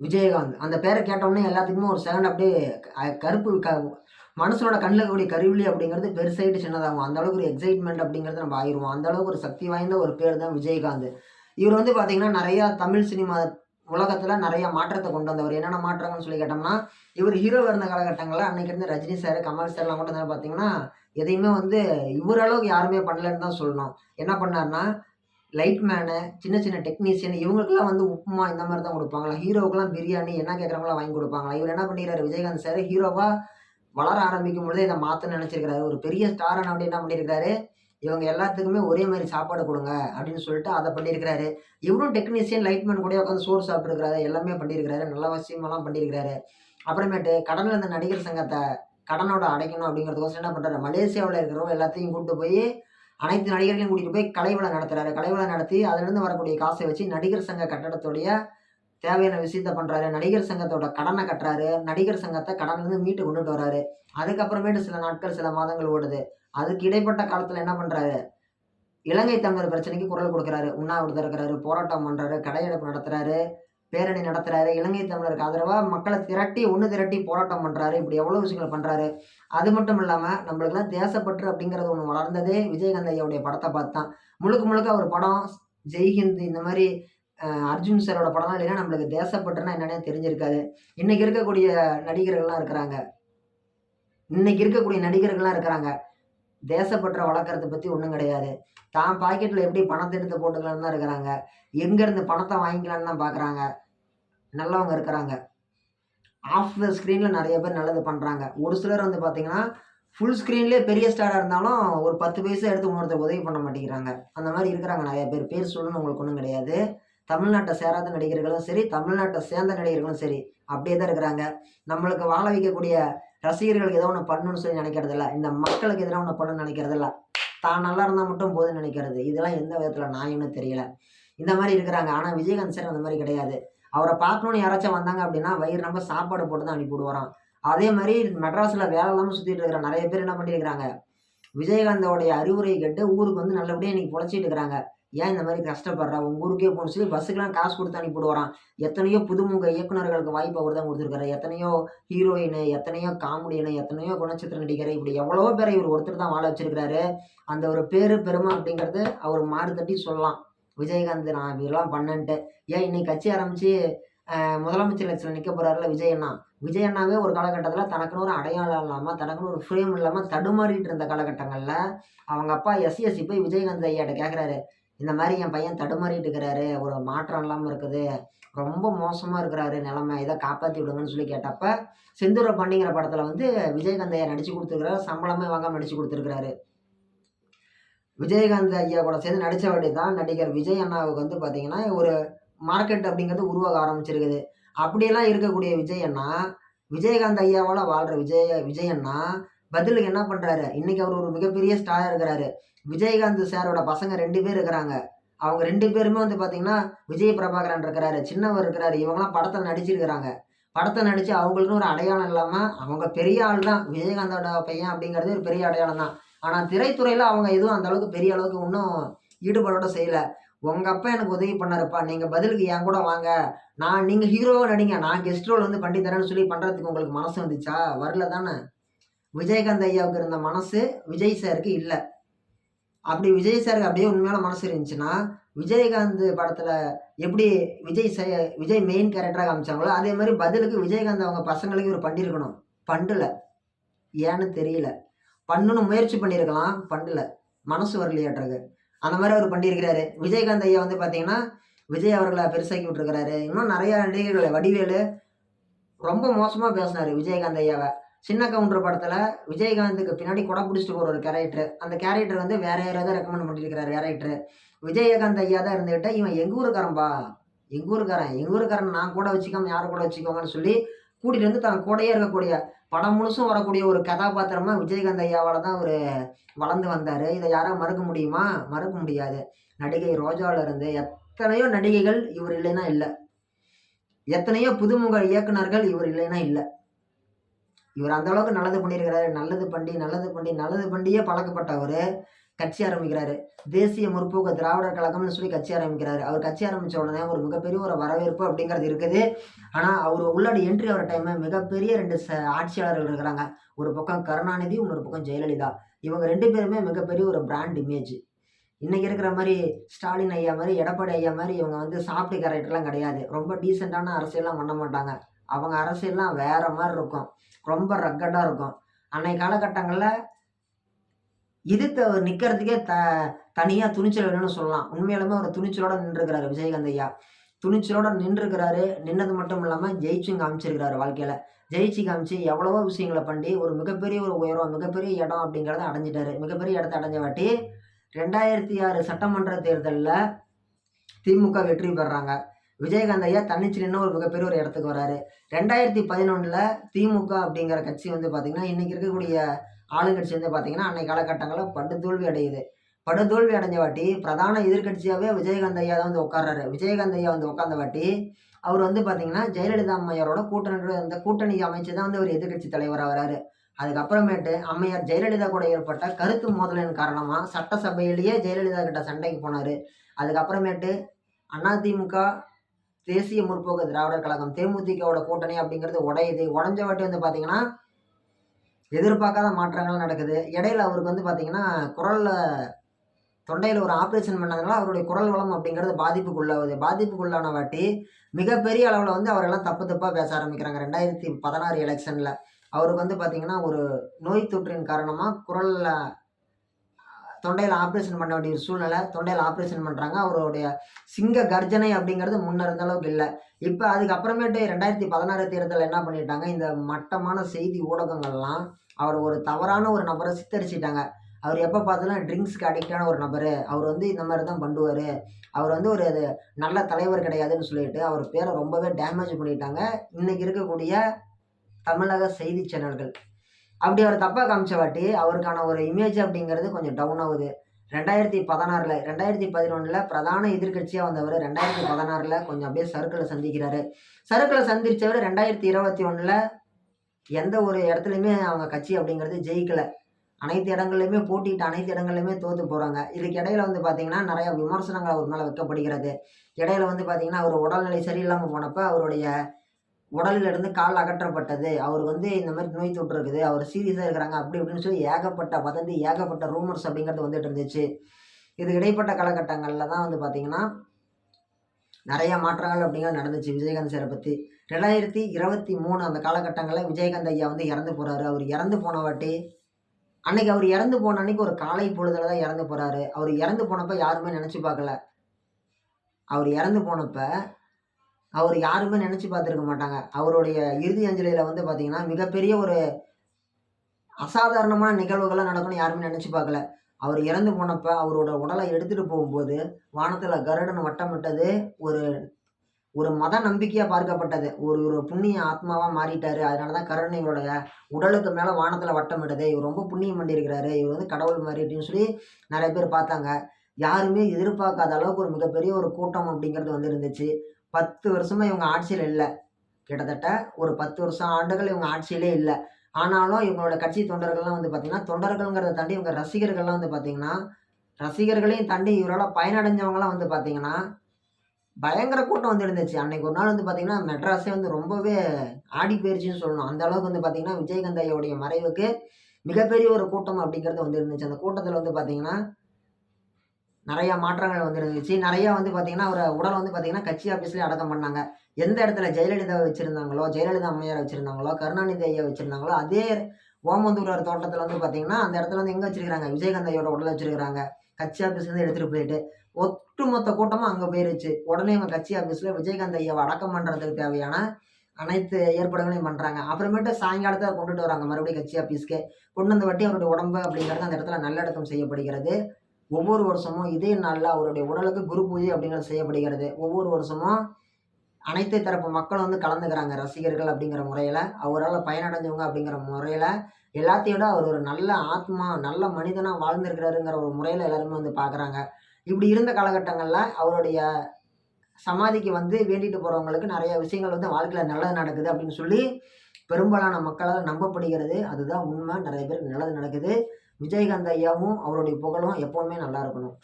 விஜயகாந்த். அந்த பேரை கேட்டவுடனே எல்லாத்துக்குமே ஒரு செகண்ட் அப்படியே கருப்பு க மனசோட கண்ணில் இருக்கக்கூடிய கருவிழி அப்படிங்கிறது பெருசாயிட்டு சின்னதாகும். அந்த அளவுக்கு ஒரு எக்ஸைட்மெண்ட் அப்படிங்கிறது நம்ம ஆயிடுவோம். அந்த அளவுக்கு ஒரு சக்தி வாய்ந்த ஒரு பேர் தான் விஜயகாந்த். இவர் வந்து பார்த்தீங்கன்னா நிறையா தமிழ் சினிமா உலகத்தில் நிறைய மாற்றத்தை கொண்டு வந்தவர். என்னென்ன மாற்றங்கள்னு சொல்லி கேட்டோம்னா இவர் ஹீரோ இருந்த காலகட்டங்களில் அன்னைக்கு இருந்த ரஜினி சார் கமல் சார்லாம் மட்டும் தான் பார்த்தீங்கன்னா எதையுமே வந்து இவரளவுக்கு யாருமே பண்ணலன்னு தான் சொல்லணும். என்ன பண்ணார்னா லைட் மேனு சின்ன சின்ன டெக்னீஷியன் இவங்களுக்குலாம் வந்து உப்புமா இந்த மாதிரி தான் கொடுப்பாங்களா? ஹீரோவுக்குலாம் பிரியாணி என்ன கேட்குறாங்களோ வாங்கி கொடுப்பாங்களா? இவர் என்ன பண்ணிடுறாரு? விஜயகாந்த் சார் ஹீரோவாக வளர ஆரம்பிக்கும் பொழுதே இதை மாற்றணும்னு நினச்சிருக்கிறாரு. ஒரு பெரிய ஸ்டாரான அப்படி என்ன பண்ணியிருக்காரு இவங்க எல்லாத்துக்குமே ஒரே மாதிரி சாப்பாடு கொடுங்க அப்படின்னு சொல்லிட்டு அதை பண்ணியிருக்கிறாரு இவரும் டெக்னீஷியன் லைட்மேன் கூட உட்காந்து சோறு சாப்பிட்டுருக்காரு எல்லாமே பண்ணியிருக்கிறாரு நல்ல விஷயமெல்லாம் பண்ணியிருக்கிறாரு அப்புறமேட்டு கடனில் இருந்த நடிகர் சங்கத்தை கடனோட அடைக்கணும் அப்படிங்கிறதுக்கோசரம் என்ன பண்ணுறாரு மலேசியாவில் இருக்கிறவங்க எல்லாத்தையும் கூப்பிட்டு போய் அனைத்து நடிகர்களையும் கூட்டிகிட்டு போய் கலை நடத்துறாரு. கலை நடத்தி அதிலிருந்து வரக்கூடிய காசை வச்சு நடிகர் சங்க கட்டடத்துடைய தேவையான விஷயத்த பண்ணுறாரு நடிகர் சங்கத்தோட கடனை கட்டுறாரு. நடிகர் சங்கத்தை கடன்லேருந்து மீட்டு கொண்டுட்டு வராரு. அதுக்கப்புறமேட்டு சில நாட்கள் சில மாதங்கள் ஓடுது. அதுக்கு இடைப்பட்ட காலத்தில் என்ன பண்ணுறாரு இலங்கை தமிழர் பிரச்சனைக்கு குரல் கொடுக்குறாரு. உண்ணாவிரதம் இருக்கிறாரு. போராட்டம் பண்ணுறாரு கடையெடுப்பு நடத்துறாரு. பேரணி நடத்துகிறாரு இலங்கை தமிழருக்கு ஆதரவாக மக்களை திரட்டி ஒன்று திரட்டி போராட்டம் பண்ணுறாரு இப்படி எவ்வளோ விஷயங்கள் பண்ணுறாரு அது மட்டும் இல்லாமல் நம்மளுக்குலாம் தேசப்பற்று அப்படிங்கிறது ஒன்று வளர்ந்ததே விஜயகாந்த் ஐயாவுடைய படத்தை பார்த்து தான் முழுக்க முழுக்க அவர் படம் ஜெய்ஹிந்த் இந்த மாதிரி அர்ஜுன் சாரோட படம்லாம் இல்லைன்னா நம்மளுக்கு தேசப்பற்றுனா என்னன்னே தெரிஞ்சிருக்காது. இன்றைக்கி இருக்கக்கூடிய நடிகர்கள்லாம் இருக்கிறாங்க. இன்றைக்கி இருக்கக்கூடிய நடிகர்கள்லாம் இருக்கிறாங்க. தேசப்பற்றை வளர்க்குறத பற்றி ஒன்றும் கிடையாது. தான் பாக்கெட்டில் எப்படி பணத்தை எடுத்து போட்டுக்கலான்னு தான் இருக்கிறாங்க. எங்கேருந்து பணத்தை வாங்கிக்கலான்னு தான் பார்க்குறாங்க நல்லவங்க இருக்கிறாங்க. ஆஃப் த ஸ்க்ரீனில் நிறைய பேர் நல்லது பண்ணுறாங்க ஒரு சிலர் வந்து பார்த்தீங்கன்னா ஃபுல் ஸ்க்ரீன்லேயே பெரிய ஸ்டாராக இருந்தாலும் ஒரு பத்து பைசா எடுத்து இன்னொருத்தர் உதவி பண்ண மாட்டேங்கிறாங்க. அந்த மாதிரி இருக்கிறாங்க நிறைய பேர். பேர் சொல்லணும் உங்களுக்கு ஒன்றும் கிடையாது. தமிழ்நாட்டை சேராத நடிகர்களும் சரி தமிழ்நாட்டை சேர்ந்த நடிகர்களும் சரி அப்படியே தான் இருக்கிறாங்க. நம்மளுக்கு வாழ வைக்கக்கூடிய ரசிகர்களுக்கு ஏதோ ஒன்று பண்ணணும்னு சொல்லி நினைக்கிறதில்ல. இந்த மக்களுக்கு எதனா ஒன்று பண்ணணும்னு நினைக்கிறதில்ல. தான் நல்லா இருந்தால் மட்டும் போதும் நினைக்கிறது. இதெல்லாம் எந்த விதத்தில் நியாயம்னு தெரியல. இந்த மாதிரி இருக்கிறாங்க. ஆனால் விஜயகாந்த் சார் அந்த மாதிரி கிடையாது. அவரை பார்க்கணுன்னு யாராச்சும் வந்தாங்க அப்படின்னா வயிறு நம்ம சாப்பாடு போட்டு தான் அனுப்பி விடுவாராம். அதே மாதிரி மெட்ராஸில் வேலை இல்லாமல் சுற்றிட்டு இருக்கிற நிறைய பேர் என்ன பண்ணியிருக்கிறாங்க விஜயகாந்தோடைய அறிவுரை கேட்டு ஊருக்கு வந்து நல்லபடியாக இன்னைக்கு பொழைச்சிட்டு இருக்கிறாங்க. ஏன் இந்த மாதிரி கஷ்டப்படுறா? உங்கள் ஊருக்கே போகணும் சொல்லி பஸ்ஸுக்கெல்லாம் காசு கொடுத்து அனுப்பி வரான் எத்தனையோ புதுமுக இயக்குனர்களுக்கு வாய்ப்பு அவர் தான் கொடுத்துருக்காரு. எத்தனையோ ஹீரோயின் எத்தனையோ காமெடியனு எத்தனையோ குணச்சித்திர நடிகர் இப்படி எவ்வளவோ பேரை இவர் ஒருத்தர் தான் வாழ வச்சிருக்கிறாரு. அந்த ஒரு பேரு பெருமை அப்படிங்கிறது அவர் மாறு தட்டி சொல்லலாம். விஜயகாந்த் நான் இதெல்லாம் பண்ணேன்ட்டு. ஏன் இன்னைக்கு கட்சி ஆரம்பித்து முதலமைச்சர் எலெக்ஷனில் நிற்க போகிறாருல விஜய் அண்ணா? விஜய் அண்ணாவே ஒரு காலகட்டத்தில் தனக்குன்னு ஒரு அடையாளம் இல்லாமல் தனக்குன்னு ஒரு ஃப்ரேம் இல்லாமல் தடுமாறிட்டு இருந்த காலகட்டங்களில் அவங்க அப்பா எஸ்சிஎஸ்சி போய் விஜயகாந்த் ஐயாட்ட கேட்குறாரு இந்த மாதிரி என் பையன் தடுமாறிட்டு இருக்கிறாரு. ஒரு மாற்றம் இல்லாமல் இருக்குது. ரொம்ப மோசமாக இருக்கிறாரு நிலமை. இதை காப்பாற்றி விடுங்கன்னு சொல்லி கேட்டப்ப செந்தூர பண்ணிங்கிற படத்தில் வந்து விஜயகாந்த் ஐயா நடிச்சு கொடுத்துருக்குறாரு சம்பளமே வாங்காமல் நடிச்சு கொடுத்துருக்குறாரு. விஜயகாந்த் ஐயா கூட சேர்ந்து நடித்த தான் நடிகர் விஜய் அண்ணாவுக்கு வந்து பார்த்தீங்கன்னா ஒரு மார்க்கெட் அப்படிங்கிறது உருவாக ஆரம்பிச்சிருக்குது. அப்படியெல்லாம் இருக்கக்கூடிய விஜய் அண்ணா விஜயகாந்த் ஐயாவால் வாழ்கிற விஜய விஜய் அண்ணா பதிலுக்கு என்ன பண்ணுறாரு இன்னைக்கு அவர் ஒரு மிகப்பெரிய ஸ்டாராக இருக்கிறாரு. விஜயகாந்த் சாரோட பசங்க ரெண்டு பேர் இருக்கிறாங்க. அவங்க ரெண்டு பேருமே வந்து பார்த்தீங்கன்னா விஜய் பிரபாகரன் இருக்கிறாரு சின்னவர் இருக்கிறாரு. இவங்கெல்லாம் படத்தில் நடிச்சிருக்கிறாங்க. படத்தை நடித்து அவங்களுக்குன்னு ஒரு அடையாளம் இல்லாமல் அவங்க பெரிய ஆள் தான். விஜயகாந்தோட பையன் அப்படிங்கிறது ஒரு பெரிய அடையாளம் தான். ஆனால் திரைத்துறையில் அவங்க எதுவும் அந்த அளவுக்கு பெரிய அளவுக்கு இன்னும் ஈடுபாடோட செய்யலை. உங்கள் அப்பா எனக்கு உதவி பண்ணாருப்பா. நீங்கள் பதிலுக்கு என் கூட வாங்க. நான் நீங்கள் ஹீரோவை நடிங்க. நான் கெஸ்ட் ரோல் வந்து பண்ணி தரேன்னு சொல்லி பண்ணுறதுக்கு உங்களுக்கு மனசு வந்துச்சா? வரல தானே. விஜயகாந்த் ஐயாவுக்கு இருந்த மனசு விஜய் சாருக்கு இல்லை. அப்படி விஜய் சாருக்கு அப்படியே உண்மையான மனசு இருந்துச்சுன்னா விஜயகாந்த் படத்தில் எப்படி விஜய் ச விஜய் மெயின் கேரக்டராக காமிச்சாங்களோ அதே மாதிரி பதிலுக்கு விஜயகாந்த் அவங்க பசங்களுக்கு ஒரு பண்ணியிருக்கணும் பண்ணல ஏன்னு தெரியல. பண்ணுன்னு முயற்சி பண்ணியிருக்கலாம் பண்ணல மனசு வரலையாட்டுறது அந்த மாதிரி அவர் பண்ணியிருக்கிறாரு விஜயகாந்த் ஐயா வந்து பார்த்தீங்கன்னா விஜய் அவர்களை பெருசாக்கி விட்டுருக்கிறாரு. இன்னும் நிறையா நடிகர்கள் வடிவேலு ரொம்ப மோசமாக பேசினார் விஜயகாந்த் ஐயாவை. சின்ன கவுண்டர் படத்தில் விஜயகாந்துக்கு பின்னாடி கொடை பிடிச்சிட்டு போகிற ஒரு கேரக்டர் அந்த கேரக்டர் வந்து வேற யாராவது ரெக்கமெண்ட் பண்ணியிருக்கிறார் கேரக்டர் விஜயகாந்த் ஐயா தான் இருந்துக்கிட்ட இவன் எங்கள் ஊருக்காரன்பா? எங்கள் ஊருக்காரன்? எங்கள் ஊருக்காரன் நான் கூட வச்சுக்காம யாரை கூட வச்சுக்கோங்கன்னு சொல்லி கூட்டிகிட்டு வந்து தான் கூடயே இருக்கக்கூடிய படம் முழுசும் வரக்கூடிய ஒரு கதாபாத்திரமாக விஜயகாந்த் ஐயாவால் தான் ஒரு வளர்ந்து வந்தார். இதை யாரும் மறுக்க முடியுமா? மறுக்க முடியாது. நடிகை ரோஜால இருந்து எத்தனையோ நடிகைகள் இவர் இல்லைன்னா இல்லை. எத்தனையோ புதுமுக இயக்குனர்கள் இவர் இல்லைன்னா இல்லை. இவர் அந்த அளவுக்கு நல்லது பண்ணியிருக்கிறாரு. நல்லது பண்ணி நல்லது பண்ணி நல்லது பண்ணியே பழக்கப்பட்டவர் கட்சி ஆரம்பிக்கிறாரு. தேசிய முற்போக்கு திராவிடர் கழகம்னு சொல்லி கட்சி ஆரம்பிக்கிறாரு. அவர் கட்சி ஆரம்பித்த உடனே ஒரு மிகப்பெரிய ஒரு வரவேற்பு அப்படிங்கிறது இருக்குது. ஆனால் அவர் உள்ளாடி என்ட்ரி ஆகிற டைமு மிகப்பெரிய ரெண்டு ச ஆட்சியாளர்கள் இருக்கிறாங்க. ஒரு பக்கம் கருணாநிதி இன்னொரு பக்கம் ஜெயலலிதா. இவங்க ரெண்டு பேருமே மிகப்பெரிய ஒரு பிராண்ட் இமேஜ் இன்றைக்கி இருக்கிற மாதிரி ஸ்டாலின் ஐயா மாதிரி எடப்பாடி ஐயா மாதிரி இவங்க வந்து சாப்பிட்டு கேரக்டர்லாம் கிடையாது. ரொம்ப டீசெண்டான அரசியல்லாம் பண்ண மாட்டாங்க. அவங்க அரசியல்லாம் வேற மாதிரி இருக்கும். ரொம்ப ரக்கட்டாக இருக்கும். அன்னைய காலகட்டங்களில் இதுக்கு நிற்கிறதுக்கே த தனியாக துணிச்சல் வேணும்னு சொல்லலாம். உண்மையிலுமே ஒரு துணிச்சலோட நின்றுருக்கிறாரு விஜயகாந்த் ஐயா. துணிச்சலோட நின்றுருக்கிறாரு நின்னது மட்டும் இல்லாமல் ஜெயிச்சும் காமிச்சிருக்கிறாரு வாழ்க்கையில். ஜெயிச்சு காமிச்சு எவ்வளவோ விஷயங்களை பண்ணி ஒரு மிகப்பெரிய ஒரு உயரம் மிகப்பெரிய இடம் அப்படிங்கிறத அடைஞ்சிட்டாரு. மிகப்பெரிய இடத்த அடைஞ்ச வாட்டி ரெண்டாயிரத்தி ஆறு சட்டமன்ற தேர்தலில் திமுக வெற்றி பெறாங்க. விஜயகாந்த் ஐயா தன்னிச்சுலின்னு ஒரு மிகப்பெரிய ஒரு இடத்துக்கு வராரு. ரெண்டாயிரத்தி பதினொன்றில் திமுக அப்படிங்கிற கட்சி வந்து பார்த்திங்கன்னா இன்றைக்கி இருக்கக்கூடிய ஆளுங்கட்சி வந்து பார்த்திங்கன்னா அன்னைக்கு காலகட்டங்களில் படுதோல்வி அடையுது. படுதோல்வி அடைஞ்ச வாட்டி பிரதான எதிர்கட்சியாகவே விஜயகாந்த் ஐயா தான் வந்து உட்கார்றாரு. விஜயகாந்த் ஐயா வந்து உட்காந்த வாட்டி அவர் வந்து பார்த்திங்கன்னா ஜெயலலிதா அம்மையாரோட கூட்டணி அந்த கூட்டணி அமைச்சு தான் வந்து ஒரு எதிர்கட்சி தலைவராக வராரு. அதுக்கப்புறமேட்டு அம்மையார் ஜெயலலிதா கூட ஏற்பட்ட கருத்து மோதலின் காரணமாக சட்டசபையிலேயே ஜெயலலிதா கிட்ட சண்டைக்கு போனார். அதுக்கப்புறமேட்டு அதிமுக தேசிய முற்போக்கு திராவிடர் கழகம் தேமுதிகவோட கூட்டணி அப்படிங்கிறது உடையுது. உடஞ்ச வாட்டி வந்து பார்த்தீங்கன்னா எதிர்பார்க்காத மாற்றங்கள் நடக்குது. இடையில அவருக்கு வந்து பார்த்தீங்கன்னா குரலில் தொண்டையில் ஒரு ஆப்ரேஷன் பண்ணதுனால அவருடைய குரல் வளம் அப்படிங்கிறது பாதிப்புக்குள்ளாகுது பாதிப்புக்குள்ளான வாட்டி மிகப்பெரிய அளவில் வந்து அவரெல்லாம் தப்பு தப்பாக பேச ஆரம்பிக்கிறாங்க. ரெண்டாயிரத்தி பதினாறு எலெக்ஷனில் அவருக்கு வந்து பார்த்திங்கன்னா ஒரு நோய் தொற்றின் காரணமாக குரலில் தொண்டையில் ஆப்ரேஷன் பண்ண வேண்டிய சூழ்நிலை தொண்டையில் ஆப்ரேஷன் பண்ணுறாங்க அவருடைய சிங்க கர்ஜனை அப்படிங்கிறது முன்ன இருந்த அளவுக்கு இல்லை. இப்போ அதுக்கப்புறமேட்டு ரெண்டாயிரத்தி பதினாறு தேர்தலில் என்ன பண்ணிட்டாங்க? இந்த மட்டமான செய்தி ஊடகங்கள்லாம் அவர் ஒரு தவறான ஒரு நபரை சித்தரிச்சிட்டாங்க. அவர் எப்போ பார்த்தாலும் ட்ரிங்க்ஸ்க்கு அடிக்டான ஒரு நபர். அவர் வந்து இந்த மாதிரி தான் பண்ணுவார். அவர் வந்து ஒரு நல்ல தலைவர் கிடையாதுன்னு சொல்லிட்டு அவர் பேரை ரொம்பவே டேமேஜ் பண்ணிட்டாங்க. இன்றைக்கி இருக்கக்கூடிய தமிழக செய்தி சேனல்கள். அப்படி அவர் தப்பாக காமிச்ச வாட்டி அவருக்கான ஒரு இமேஜ் அப்படிங்கிறது கொஞ்சம் டவுன் ஆகுது. ரெண்டாயிரத்தி பதினாறில் ரெண்டாயிரத்தி பதினொன்றில் பிரதான எதிர்கட்சியாக வந்தவர் ரெண்டாயிரத்தி பதினாறில் கொஞ்சம் அப்படியே சருக்களை சந்திக்கிறாரு. சருக்களை சந்தித்தவர் ரெண்டாயிரத்தி இருபத்தி ஒன்றில் எந்த ஒரு இடத்துலையுமே அவங்க கட்சி அப்படிங்கிறது ஜெயிக்கலை. அனைத்து இடங்கள்லையுமே போட்டிட்டு அனைத்து இடங்கள்லையுமே தோற்று போகிறாங்க இதுக்கு இடையில வந்து பார்த்தீங்கன்னா நிறைய விமர்சனங்கள் அவர் மேலே வைக்கப்படுகிறது. இடையில வந்து பார்த்தீங்கன்னா அவர் உடல்நிலை சரியில்லாமல் போனப்போ அவருடைய உடலிலிருந்து கால் அகற்றப்பட்டது. அவர் வந்து இந்த மாதிரி நோய் தொற்று இருக்குது. அவர் சீரியஸாக இருக்கிறாங்க. அப்படி இப்படின்னு சொல்லி ஏகப்பட்ட வதந்தி ஏகப்பட்ட ரூமர்ஸ் அப்படிங்கிறது வந்துட்டு இருந்துச்சு. இது இடைப்பட்ட காலகட்டங்களில் தான் வந்து பார்த்திங்கன்னா நிறைய மாற்றங்கள் அப்படிங்கிறது நடந்துச்சு விஜயகாந்த் சாரை பற்றி ரெண்டாயிரத்தி இருபத்தி மூணு அந்த காலகட்டங்களில் விஜயகாந்த் ஐயா வந்து இறந்து போகிறாரு அவர் இறந்து போன வாட்டி அன்னைக்கு அவர் இறந்து போன அன்னைக்கு ஒரு காலை பொழுதில் தான் இறந்து போகிறாரு அவர் இறந்து போனப்போ யாருமே நினச்சி பார்க்கல. அவர் இறந்து போனப்போ அவர் யாருமே நினச்சி பார்த்துருக்க மாட்டாங்க. அவருடைய இறுதி அஞ்சலியில் வந்து பார்த்திங்கன்னா மிகப்பெரிய ஒரு அசாதாரணமான நிகழ்வுகள்லாம் நடக்கணும்னு யாருமே நினச்சி பார்க்கல. அவர் இறந்து போனப்போ அவரோட உடலை எடுத்துகிட்டு போகும்போது வானத்தில் கருடன் வட்டமிட்டது ஒரு ஒரு மத நம்பிக்கையாக பார்க்கப்பட்டது. ஒரு ஒரு புண்ணிய ஆத்மாவாக மாறிட்டார். அதனால தான் கருணை இவருடைய உடலுக்கு மேலே வானத்தில் வட்டமிட்டது. இவர் ரொம்ப புண்ணியம் பண்ணியிருக்கிறாரு. இவர் வந்து கடவுள் மாதிரி அப்படின்னு சொல்லி நிறைய பேர் பார்த்தாங்க. யாருமே எதிர்பார்க்காத அளவுக்கு ஒரு மிகப்பெரிய ஒரு கூட்டம் அப்படிங்கிறது வந்து இருந்துச்சு. பத்து வருஷமாக இவங்க ஆட்சியில் இல்லை. கிட்டத்தட்ட ஒரு பத்து வருஷம் ஆண்டுகள் இவங்க ஆட்சியிலே இல்லை. ஆனாலும் இவங்களோட கட்சி தொண்டர்கள்லாம் வந்து பார்த்திங்கன்னா தொண்டர்கள்ங்கிறத தாண்டி இவங்க ரசிகர்கள்லாம் வந்து பார்த்திங்கன்னா ரசிகர்களையும் தாண்டி இவரோட பயனடைஞ்சவங்களாம் வந்து பார்த்திங்கன்னா பயங்கர கூட்டம் வந்து இருந்துச்சு. அன்னைக்கு ஒரு நாள் வந்து பார்த்திங்கன்னா மெட்ராஸே வந்து ரொம்பவே ஆடி போயிருச்சுன்னு சொல்லணும். அந்த அளவுக்கு வந்து பார்த்திங்கன்னா விஜயகாந்த் ஐயோடைய மறைவுக்கு மிகப்பெரிய ஒரு கூட்டம் அப்படிங்கிறது வந்து இருந்துச்சு. அந்த கூட்டத்தில் வந்து பார்த்திங்கன்னா நிறையா மாற்றங்கள் வந்துருந்துச்சு. நிறையா வந்து பார்த்திங்கன்னா ஒரு உடல் வந்து பார்த்திங்கன்னா கட்சி ஆஃபீஸ்லேயே அடக்கம் பண்ணாங்க. எந்த இடத்துல ஜெயலலிதா வச்சுருந்தாங்களோ ஜெயலலிதா அம்மையார் வச்சுருந்தாங்களோ கருணாநிதி ஐயா வச்சுருந்தாங்களோ அதே ஓமந்தூரார் தோட்டத்தில் வந்து பார்த்திங்கன்னா அந்த இடத்துல வந்து எங்கே வச்சுருக்காங்க விஜயகாந்த் ஐயோட உடலை வச்சுருக்காங்க கட்சி ஆஃபீஸ்லேருந்து எடுத்துகிட்டு போயிட்டு ஒட்டுமொத்த கூட்டமும் அங்கே போயிருச்சு. உடனே இவங்க கட்சி ஆஃபீஸில் விஜயகாந்த் ஐயாவை அடக்கம் பண்ணுறதுக்கு தேவையான அனைத்து ஏற்பாடுகளையும் பண்ணுறாங்க அப்புறமேட்டு சாயங்காலத்தை கொண்டுட்டு வராங்க மறுபடியும் கட்சி ஆஃபீஸ்க்கு கொண்டு வந்த வட்டி அவருடைய உடம்பு அப்படிங்கிறது அந்த இடத்துல நல்லடக்கம் செய்யப்படுகிறது. ஒவ்வொரு வருஷமும் இதே நாளில் அவருடைய உடலுக்கு குரு பூஜை அப்படிங்கிறது செய்யப்படுகிறது. ஒவ்வொரு வருஷமும் அனைத்து தரப்பு மக்களும் வந்து கலந்துக்கிறாங்க ரசிகர்கள் அப்படிங்கிற முறையில். அவரால் பயனடைஞ்சவங்க அப்படிங்கிற முறையில் எல்லாத்தையும் அவர் ஒரு நல்ல ஆத்மா நல்ல மனிதனாக வாழ்ந்திருக்கிறாருங்கிற ஒரு முறையில் எல்லாருமே வந்து பார்க்குறாங்க இப்படி இருந்த காலகட்டங்களில் அவருடைய சமாதிக்கு வந்து வேண்டிட்டு போகிறவங்களுக்கு நிறைய விஷயங்கள் வந்து வாழ்க்கையில் நல்லது நடக்குது அப்படின்னு சொல்லி பெரும்பாலான மக்களால் நம்பப்படுகிறது. அதுதான் உண்மை. நிறைய பேருக்கு நல்லது நடக்குது. விஜயகாந்த் ஐயாவும் அவருடைய புகழும் எப்போவுமே நல்லா இருக்கணும்.